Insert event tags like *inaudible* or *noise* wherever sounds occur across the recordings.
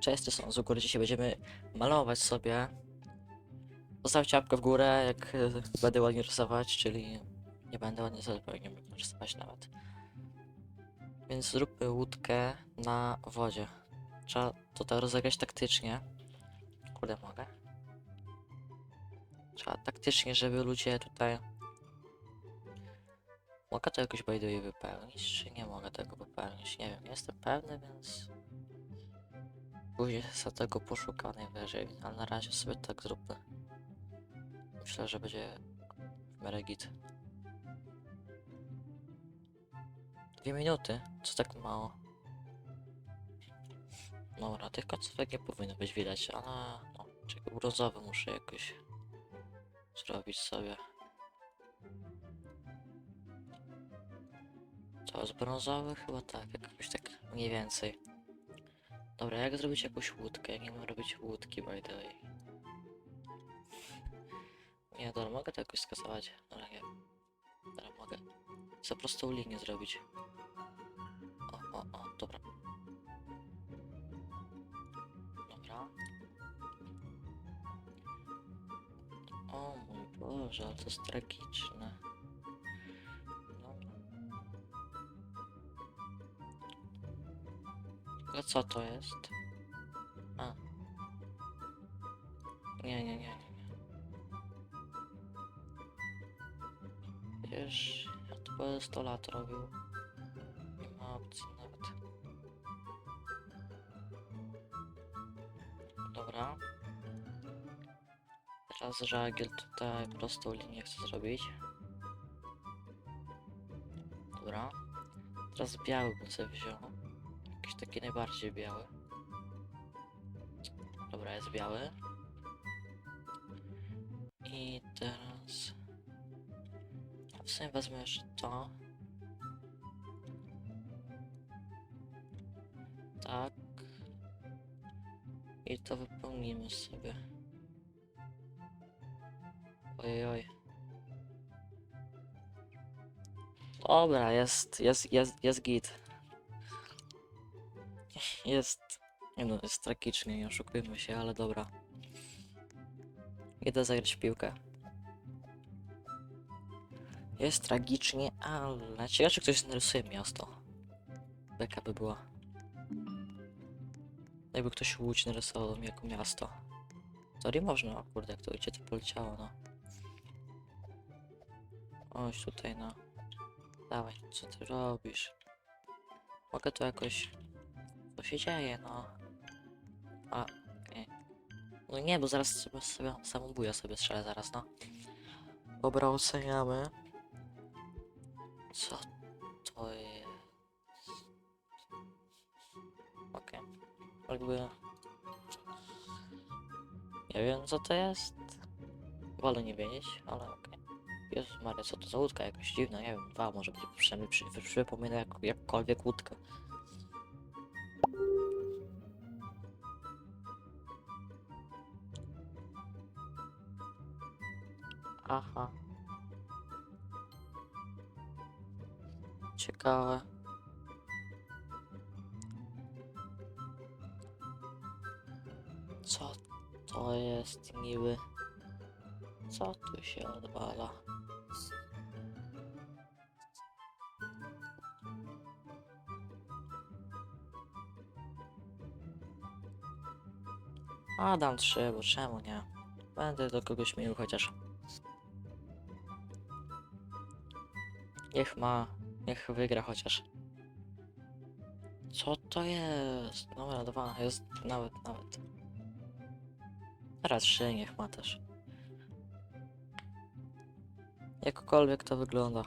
częste są z góry. Dzisiaj będziemy malować sobie. Zostawcie łapkę w górę, jak e, będę ładnie rysować, czyli nie będę ładnie sobie nie będę rysować nawet. Więc zróbmy łódkę na wodzie. Trzeba to tak rozegrać taktycznie. Kurde, mogę? Trzeba taktycznie, żeby ludzie tutaj... Mogę to jakoś by wypełnić, czy nie mogę tego wypełnić? Nie wiem, nie jestem pewny, więc... Później sobie tego poszukam najwyżej, ale na razie sobie tak zróbmy. Myślę, że będzie w miarę git. Dwie minuty? Co tak mało? Dobra, tych końcówek nie powinno być widać, ale no, czekaj, brązowy muszę jakoś zrobić sobie. To jest brązowy? Chyba tak, jakoś tak mniej więcej. Dobra, jak zrobić jakąś łódkę? Jak nie mam robić łódki, by the way. Nie, dobra, mogę to jakoś skasować. Dobra, nie. Dobra, mogę. Chcę prostą linię zrobić. O, o, o, dobra. Dobra. O mój Boże, ale to jest tragiczne. Co to jest? A. Nie, nie, nie, nie. nie. Wiesz, ja to będę 100 lat robił. Nie ma opcji nawet. Dobra. Teraz żagiel tutaj prostą linię chcę zrobić. Dobra. Teraz biały bym sobie wziął. Jakiś taki najbardziej biały. Dobra, jest biały. I teraz... W sumie wezmę jeszcze to. Tak. I to wypełnimy sobie. Ojej, oj. Dobra, jest, jest, jest, jest git. Jest. Nie no, jest tragicznie, nie oszukujmy się, ale dobra. Idę zagrać w piłkę. Jest tragicznie, ale... Ciekawe, czy ktoś narysuje miasto. Beka by była. Jakby ktoś Łódź narysował mi jako miasto. To nie można, o kurde, jak to gdzie to poleciało, no. Oś tutaj, no. Dawaj, co ty robisz? Mogę to jakoś... Co się dzieje, no? A, okej. No nie, bo zaraz sobie, sobie samobója sobie strzelę zaraz, no. Dobra, oceniamy. Co to jest? Okej. Jakby... Nie wiem co to jest. Wolę nie wiedzieć, ale okej. Jezus Maria, co to za łódka jakaś dziwna, nie wiem, dwa może być przynajmniej przy, przy, przypomina jak, jakkolwiek łódkę. Ciekawe. Co to jest niby? Co tu się odwala? A dam trzy, bo czemu nie? Będę do kogoś miły chociaż. Niech ma, niech wygra chociaż. Co to jest? Dobra, dwa, jest nawet, nawet. Teraz trzy, niech ma też. Jakkolwiek to wygląda.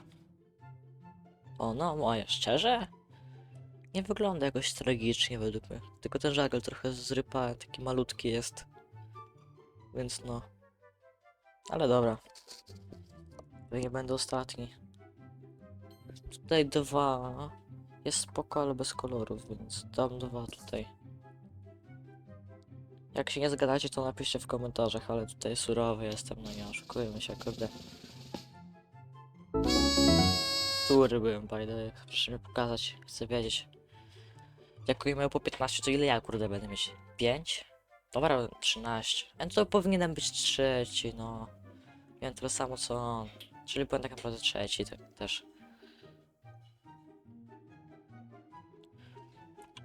O, no, moje, szczerze? Nie wygląda jakoś tragicznie według mnie. Tylko ten żagiel trochę zrypałem, taki malutki jest. Więc no. Ale dobra. Nie będę ostatni. Tutaj dwa. Jest spoko, ale bez kolorów, więc dam dwa tutaj. Jak się nie zgadacie, to napiszcie w komentarzach, ale tutaj surowy jestem, no nie oszukujemy się, kurde. Który byłem, by the way. Proszę mi pokazać, chcę wiedzieć. Mają po 15, to ile ja kurde będę mieć? 5? Dobra, 13. Ja to powinienem być trzeci, no. Miałem tyle samo co on. Czyli byłem tak naprawdę trzeci tak, też.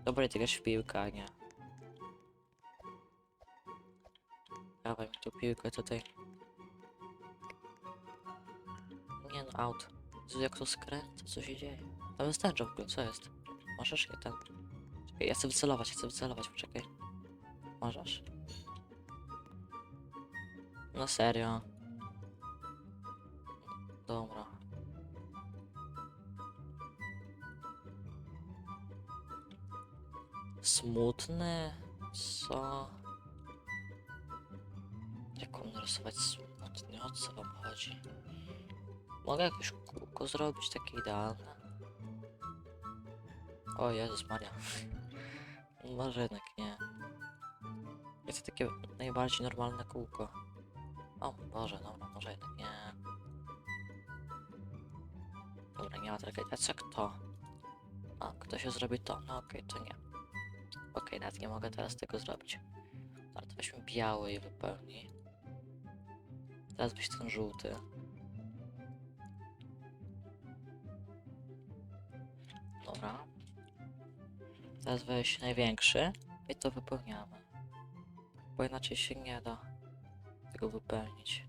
Dobra, ty grasz w piłkę, a nie. Dawaj mi tu piłkę tutaj. Nie no, out. Jak to skręca, co się dzieje? Tam jest ten w ogóle, co jest? Możesz je ten. Czekaj, ja chcę wycelować, chcę wycelować, poczekaj. Możesz. No serio. Dobra. Smutny? Co? Jak on narysować smutny? O co wam chodzi? Mogę jakieś kółko zrobić takie idealne? O Jezus Maria. *laughs* Może jednak nie. Jest takie najbardziej normalne kółko. O Boże, dobra, może jednak nie. Dobra, nie ma tragedii. A co kto? A, kto się zrobi to? No okej, to nie. Okej, nawet nie mogę teraz tego zrobić. Ale to weźmy biały i wypełnij. Teraz byś ten żółty. Dobra. Teraz weź największy i to wypełniamy. Bo inaczej się nie da tego wypełnić.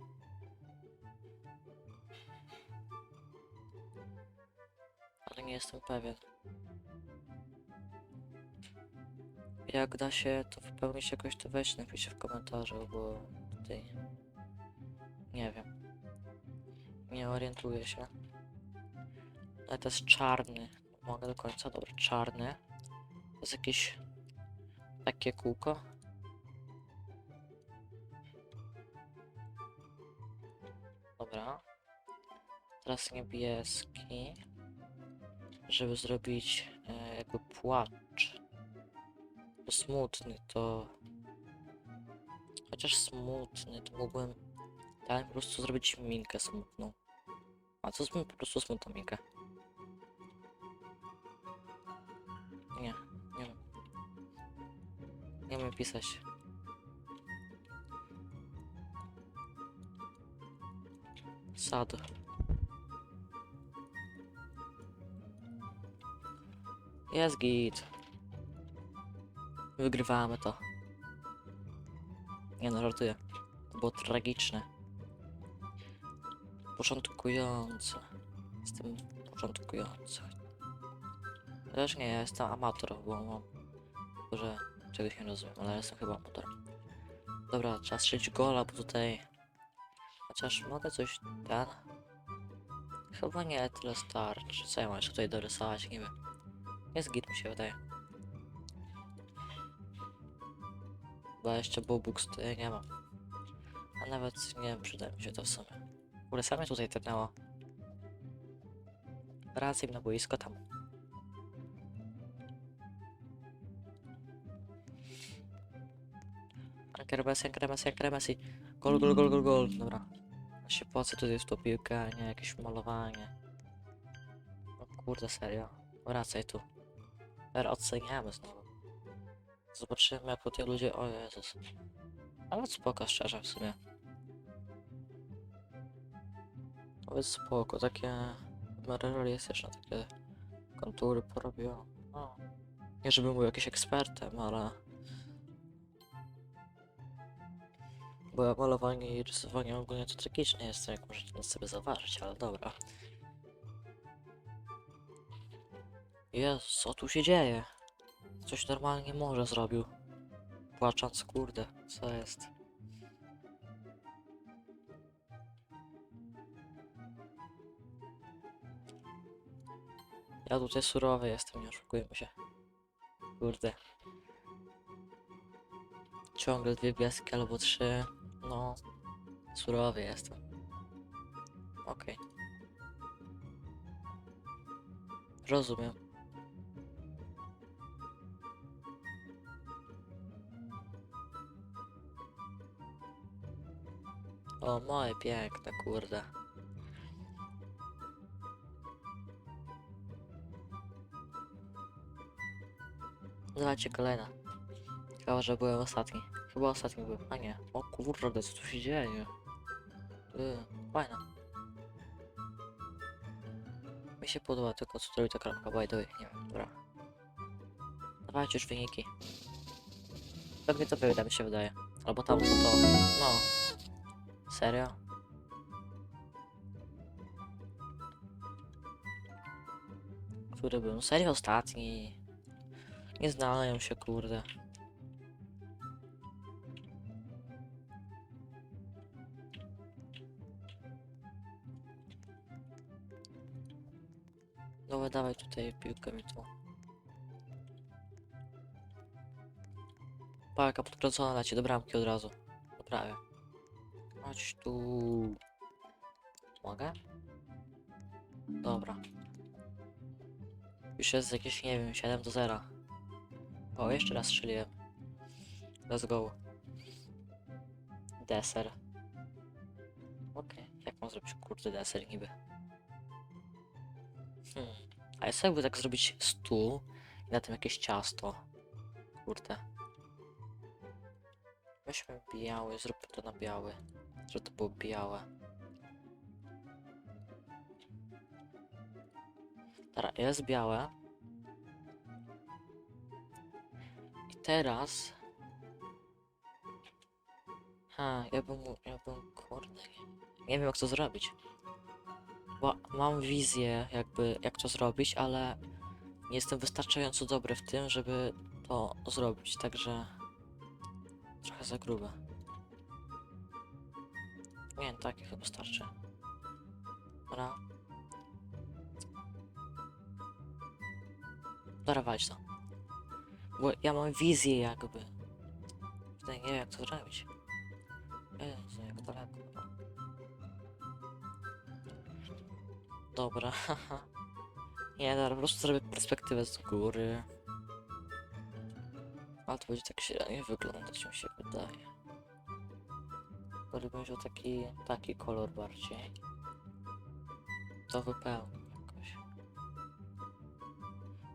Ale nie jestem pewien. Jak da się to wypełnić jakoś, to weź napiszcie w komentarzu, bo tutaj nie wiem. Nie orientuję się. Ale to jest czarny. Mogę do końca, dobra, czarny. To jest jakieś takie kółko. Dobra. Teraz niebieski. Żeby zrobić e, jakby płacz. Smutny to... Chociaż smutny, to mógłbym tak po prostu zrobić minkę smutną. A co zróbmy po prostu smutną minkę? Nie, nie wiem. Nie umiem pisać. Sad. Jest git. Wygrywamy to. Nie no, żartuję. To było tragiczne. Początkujące. Jestem początkujący. Też nie, ja jestem amator, bo mam... że czegoś nie rozumiem, ale jestem chyba amator. Dobra, trzeba strzelić gola, bo tutaj... Chociaż mogę coś... ten... Chyba nie, tyle starczy. Co ja mam jeszcze tutaj dorysować, nie wiem. Jest git, mi się wydaje. Bo jeszcze Bobux tutaj nie mam. A nawet nie wiem, przyda mi się to w sumie. W ogóle same tutaj tepnęło. Wracaj na boisko tam. Anker Messi, Anker Messi, Anker Messi. Gol, gol, gol, gol, gol. Dobra. Ja się płacę tutaj w tą piłkę, a nie jakieś malowanie. No kurde, serio. Wracaj tu. Teraz oceniamy znowu. Zobaczymy jak tutaj ludzie... O Jezus. Ale spoko, szczerze w sumie. Nawet spoko, takie... w miarę realistyczne, takie kontury porobiło. No. Nie żebym był jakiś ekspertem, ale... Bo ja malowanie i rysowanie ogólnie to tragiczne jestem, jak możecie sobie zauważyć, ale dobra. Jezus, co tu się dzieje? Coś normalnie może zrobił. Płacząc, kurde, co jest? Ja tutaj surowy jestem, nie oszukujmy się. Kurde. Ciągle dwie gwiazdki albo trzy. No. Surowy jestem. Okej. Rozumiem. O, moje piękne, kurde. Dawajcie kolejne. Chyba, że byłem ostatni. Chyba ostatni byłem. A nie. O kurde, co tu się dzieje? Ty, fajne. Mi się podoba tylko co robi ta kropka, by the way. Nie wiem, dobra. Dawajcie już wyniki. Pewnie to wyda mi się wydaje. Albo tam to. No. Serio? Który był? Serio ostatni? Nie znają się, kurde. Dobra, dawaj tutaj piłkę mi tu. Paka podkręcona leci do bramki od razu. Prawie. Chodź tu. Mogę? Dobra. Już jest jakieś, nie wiem, 7 do 0. O, jeszcze raz strzeliłem. Let's go. Deser. Okej, jak mam zrobić kurde deser niby? Hmm. A jest jakby tak zrobić stół i na tym jakieś ciasto. Kurde. Weźmy biały, zróbmy to na biały. Żeby to było białe. Dobra, jest białe. I teraz... Ha, ja bym, ja bym, kurde, nie wiem jak to zrobić. Bo mam wizję jakby, jak to zrobić, ale nie jestem wystarczająco dobry w tym, żeby to zrobić, także trochę za grube. Nie, tak chyba starczy. Dobra. Dobra, walić to. Bo ja mam wizję jakby. Tutaj nie wiem jak to zrobić. Jezu, jak daleko. Dobra, haha. *laughs* Nie, dobra, po prostu zrobię perspektywę z góry. Ale to będzie tak średnio wyglądać, mi się wydaje. Gdyby wziął taki, taki kolor bardziej. To wypełni jakoś.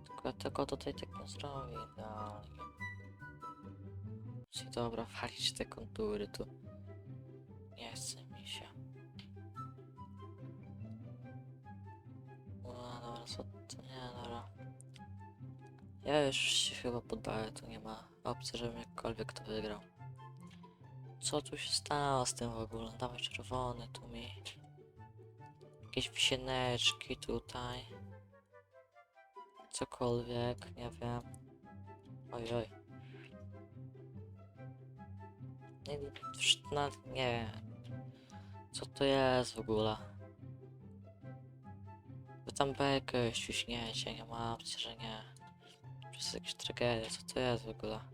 Tylko ja tutaj tak nie zrobię idealnie. Czyli dobra, walić te kontury tu. Nie chce mi się. No dobra, co to nie, dobra. Ja już się chyba poddaję, tu nie ma opcji, żebym jakkolwiek to wygrał. Co tu się stało z tym w ogóle? Dawaj czerwony tu mi. Jakieś wisieneczki tutaj. Cokolwiek, nie wiem. Oj, oj. Nie, na, nie. Co to jest w ogóle? Wy tam bekę ściśnięcie, nie ma opcji, że nie. To jest jakaś tragedia, co to jest w ogóle?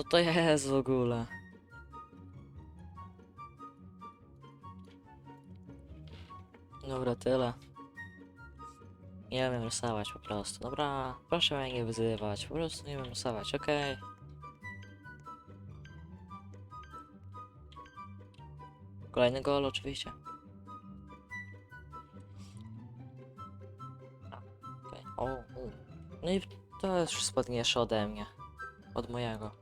Co to jest w ogóle? Dobra, tyle. Nie umiem rysować po prostu. Dobra, proszę mnie nie wyzywać. Po prostu nie umiem rysować, okej? Kolejny gol oczywiście. O. No i to jest już spodniejsze ode mnie. Od mojego.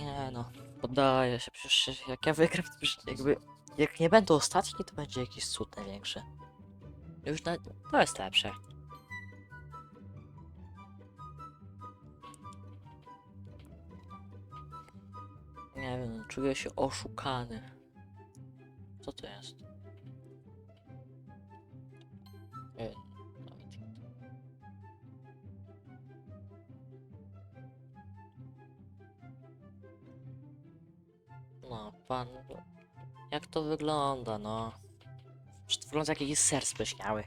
Nie no, poddaję się, przecież jak ja wygram, to przecież jakby... Jak nie będę ostatni, to będzie jakiś cud największy. Już na... to jest lepsze. Nie wiem, czuję się oszukany. Co to jest? Nie wiem, pan... Jak to wygląda, no? Czy to wygląda jak jakiś ser spleśniały?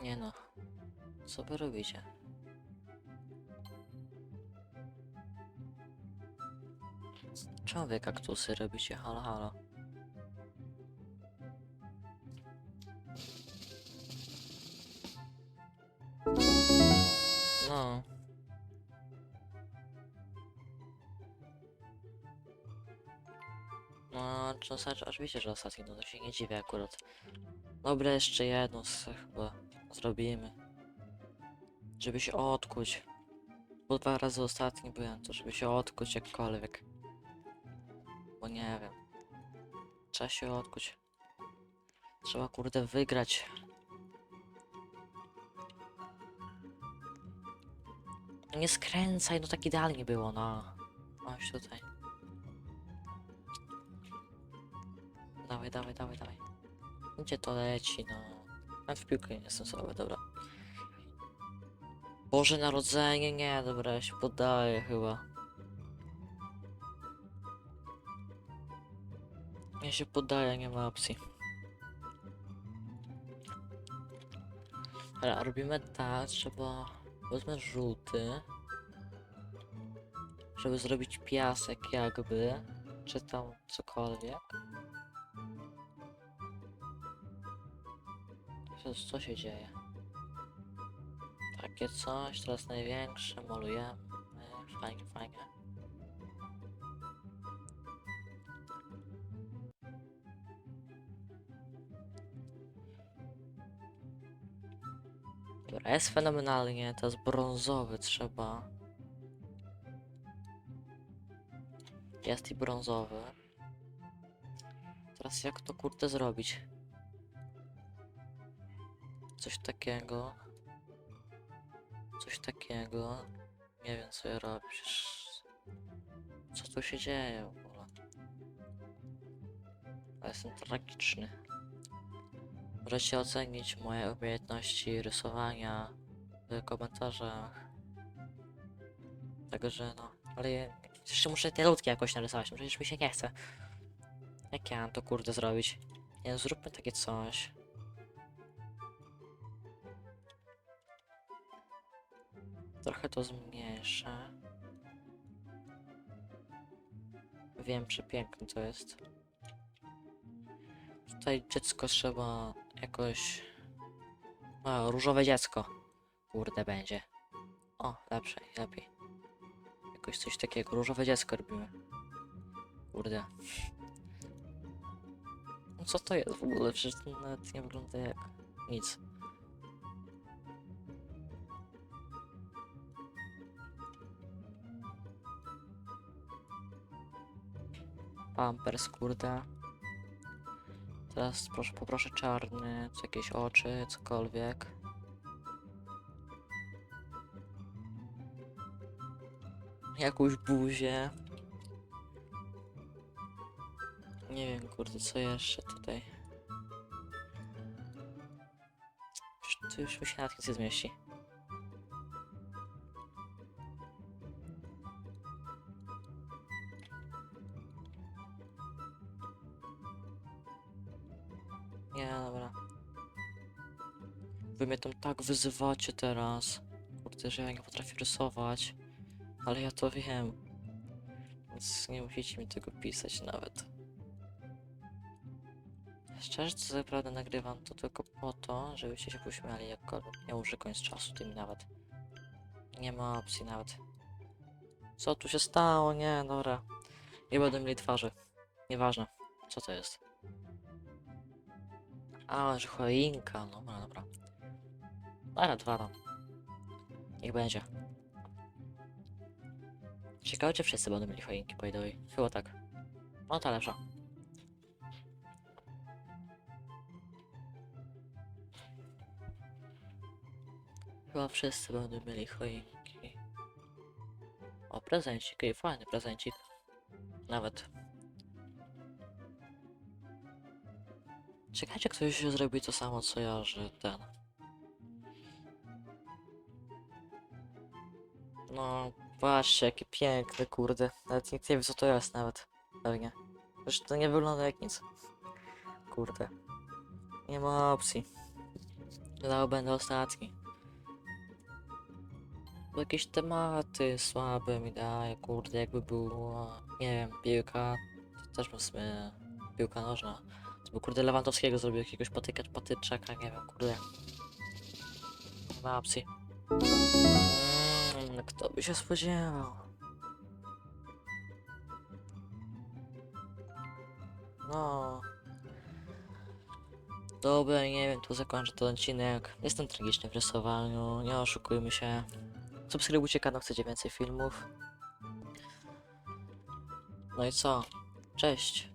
Nie no. Co wy robicie? Czemu wy kaktusy robicie? Halo, halo. No. No, znaczy, oczywiście, że ostatni, no to się nie dziwię akurat. Dobra, jeszcze jedno chyba zrobimy. Żeby się odkuć. Bo dwa razy ostatni byłem, to żeby się odkuć jakkolwiek. Bo nie wiem. Trzeba się odkuć. Trzeba kurde wygrać. Nie skręcaj, no tak idealnie było, no. Masz tutaj. Dawaj, dawaj, dawaj, dawaj. Gdzie to leci, no. Nawet w piłkę nie jestem słaby, dobra. Boże Narodzenie, nie, dobra, ja się poddaję chyba. Ja się poddaję, nie ma opcji. Ale robimy tak, trzeba... Wezmę żółty. Żeby zrobić piasek jakby. Czy tam cokolwiek. Co, się dzieje? Takie coś, teraz największe, malujemy. Fajnie, fajnie. Dobra, jest fenomenalnie, jest brązowy, trzeba. Jest i brązowy. Teraz jak to kurde zrobić? Coś takiego. Coś takiego. Nie wiem co ja robię. Co tu się dzieje w ogóle? Ja jestem tragiczny. Możecie ocenić moje umiejętności rysowania w komentarzach. Także no, ale jeszcze muszę te ludki jakoś narysować, przecież mi się nie chce. Jak ja mam to kurde zrobić? Nie, zróbmy takie coś. Trochę to zmniejszę. Wiem, przepiękne to jest. Tutaj dziecko trzeba jakoś... A, różowe dziecko. Kurde będzie. O, lepsze, lepiej. Jakoś coś takiego, różowe dziecko robimy. Kurde. No co to jest w ogóle? Przecież to nawet nie wygląda jak nic. Pampers, kurde. Teraz proszę, poproszę czarny, czy jakieś oczy, cokolwiek. Jakąś buzię. Nie wiem, kurde, co jeszcze tutaj. Tu już mi się nic nie zmieści. Nie, dobra. Wy mnie tam tak wyzywacie teraz. Kurde, że ja nie potrafię rysować. Ale ja to wiem. Więc nie musicie mi tego pisać nawet. Szczerze, co naprawdę nagrywam to tylko po to, żebyście się pośmiali jakkolwiek. Nie uży koniec czasu tym nawet. Nie ma opcji nawet. Co tu się stało? Nie, dobra. Nie będę mieli twarzy. Nieważne. Co to jest? A, że choinka. no Dobra, dobra. Dobra, dwa tam. Niech będzie. Ciekawe, czy wszyscy będą mieli choinki, by the way. Chyba tak. No ta lepsza. Chyba wszyscy będą mieli choinki. O, prezencik, ej, fajny prezencik. Nawet. Czekajcie, ktoś zrobi to samo co ja, że ten. No, patrzcie, jakie piękne, kurde. Nawet nikt nie wie, co to jest, nawet. Pewnie. Zresztą to nie wygląda jak nic. Kurde. Nie ma opcji. Dał będę ostatni. Jakieś tematy słabe mi daje, kurde, jakby było, nie wiem, piłka, to też bym w sumie, piłka nożna. To by kurde Lewandowskiego zrobił jakiegoś patykacz, patyczaka, nie wiem, kurde. Nie ma opcji. Mm, kto by się spodziewał? No. Dobra, nie wiem, tu zakończę ten odcinek. Jestem tragiczny w rysowaniu, nie oszukujmy się. Subskrybujcie kanał, chcecie więcej filmów. No i co? Cześć.